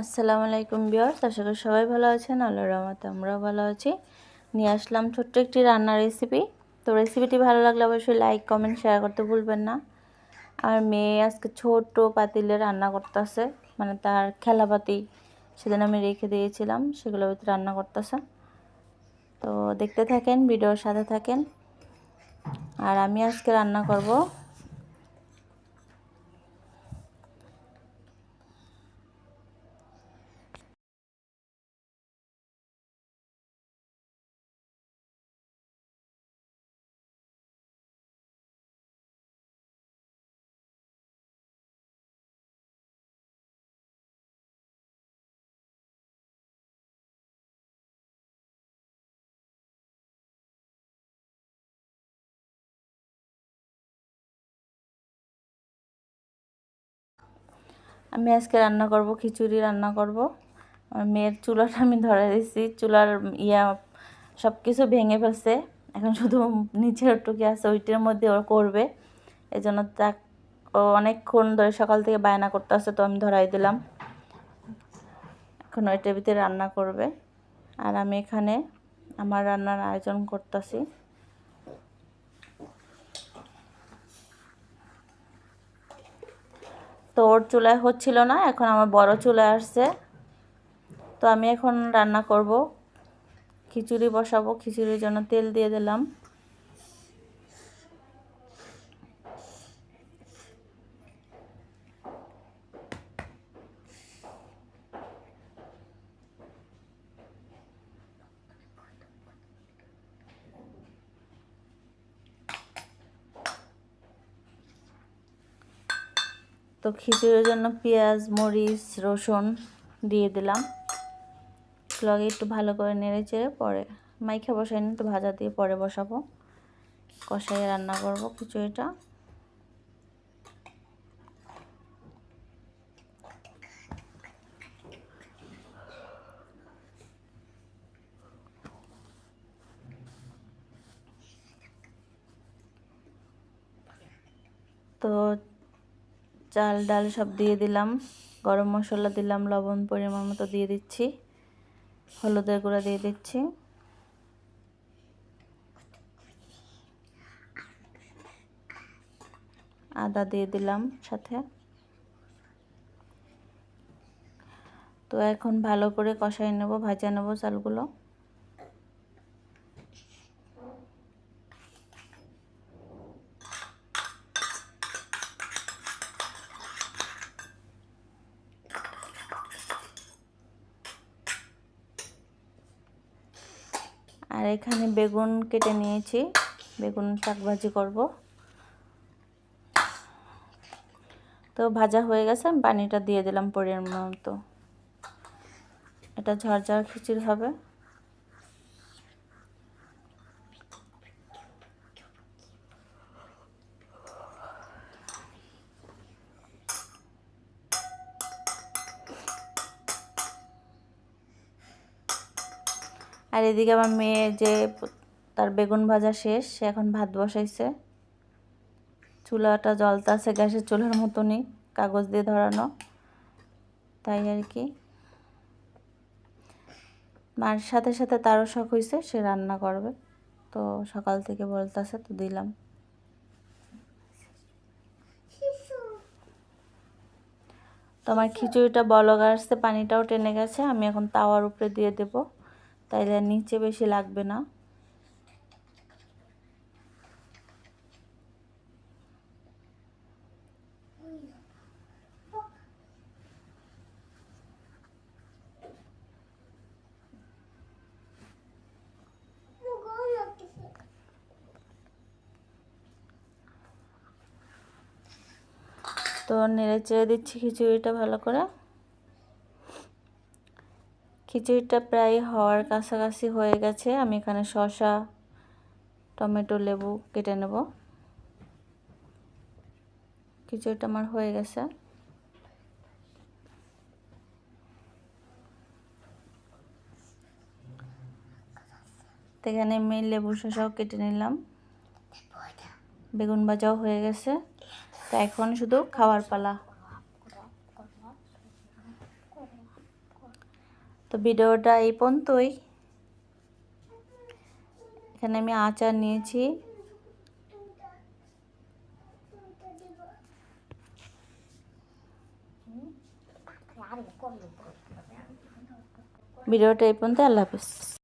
আসসালামু আলাইকুম বিয়ার্স আশা করি সবাই ভালো আছেন, আল্লাহর রহমতে আমরাও ভালো আছি। নিয়ে আসলাম ছোট্ট একটি রান্নার রেসিপি তো রেসিপিটি ভালো লাগলে অবশ্যই লাইক কমেন্ট শেয়ার করতে ভুলবেন না। আর মেয়ে আজকে ছোট পাতিলে রান্না করতেছে মানে তার খেলাপাতি সেদিন আমি রেখে দিয়েছিলাম ভিতরে রান্না করতেছে। তো দেখতে থাকেন, ভিডিওর সাথে থাকেন। আর আমি আজকে রান্না করব আমি আজকে রান্না করব, খিচুড়ি রান্না করব। মেয়ের চুলাটা আমি ধরে দিচ্ছি চুলার ইয়া সব কিছু ভেঙে ফেলছে। এখন শুধু নিচের টুকি আছে, ওইটার মধ্যে ওরা করবে। এই জন্য তা ও অনেকক্ষণ ধরে সকাল থেকে বায়না করতে আসছে তো আমি ধরাই দিলাম। এখন ওইটার ভিতরে রান্না করবে। আর আমি এখানে আমার রান্নার আয়োজন করতেছি। তো ওর চুলায় হচ্ছিল না, এখন আমার বড় চুলায় আসছে। তো আমি এখন রান্না করব। খিচুড়ি বসাবো, খিচুড়ির জন্য তেল দিয়ে দিলাম। তো খিচুড়ির জন্য পেঁয়াজ, মরিচ, রসুন দিয়ে দিলাম। লগে একটু ভালো করে নেড়ে চেড়ে পরে মাইখা বসাই একটু ভাজা দিয়ে পরে বসাবো। কষাই রান্না করব খিচুড়িটা। তো চাল, ডাল সব দিয়ে দিলাম। গরম মশলা দিলাম, লবণ, পরিমাণ মতো দিয়ে দিচ্ছি। হলুদের গুঁড়া দিয়ে দিচ্ছি। আদা দিয়ে দিলাম সাথে। তো এখন ভালো করে কষাই নেব, ভাজা নেব চালগুলো। আর এখানে বেগুন কেটে নিয়েছি। বেগুন শাক ভাজি করব। তো ভাজা হয়ে গেছে, আমি পানিটা দিয়ে দিলাম পরিমাণ মতো। এটা ঝরঝর খিচুড়ি হবে। আর এদিকে আমার মেয়ে যে তার বেগুন ভাজা শেষ, সে এখন ভাত বসাইছে। চুলাটা আছে গ্যাসের চুলার মতনই, কাগজ দিয়ে ধরানো, তাই আর কি। মার সাথে সাথে তারও শখ হয়েছে সে রান্না করবে। তো সকাল থেকে বলতেছে, তো দিলাম। তো আমার খিচুড়িটা বলগ আসছে, পানিটাও টেনে গেছে, আমি এখন তাওয়ার উপরে দিয়ে দেবো। তাইলে নিচে বেশি লাগবে না। তো নেড়ে চেড়ে দিচ্ছি খিচুড়িটা ভালো করে। খিচুড়িটা প্রায় হওয়ার কাছাকাছি হয়ে গেছে। আমি এখানে শসা, টমেটো, লেবু কেটে নেব। খিচুড়িটা আমার হয়ে গেছে। এখানে আমি লেবু শসাও কেটে নিলাম। বেগুন ভাজাও হয়ে গেছে। তো এখন শুধু খাওয়ার পালা। তো ভিডিওটা এই পর্যন্তই। এখানে আমি আচার নিয়েছি। ভিডিওটা এই পর্যন্ত আল্লাহ হাফিজ।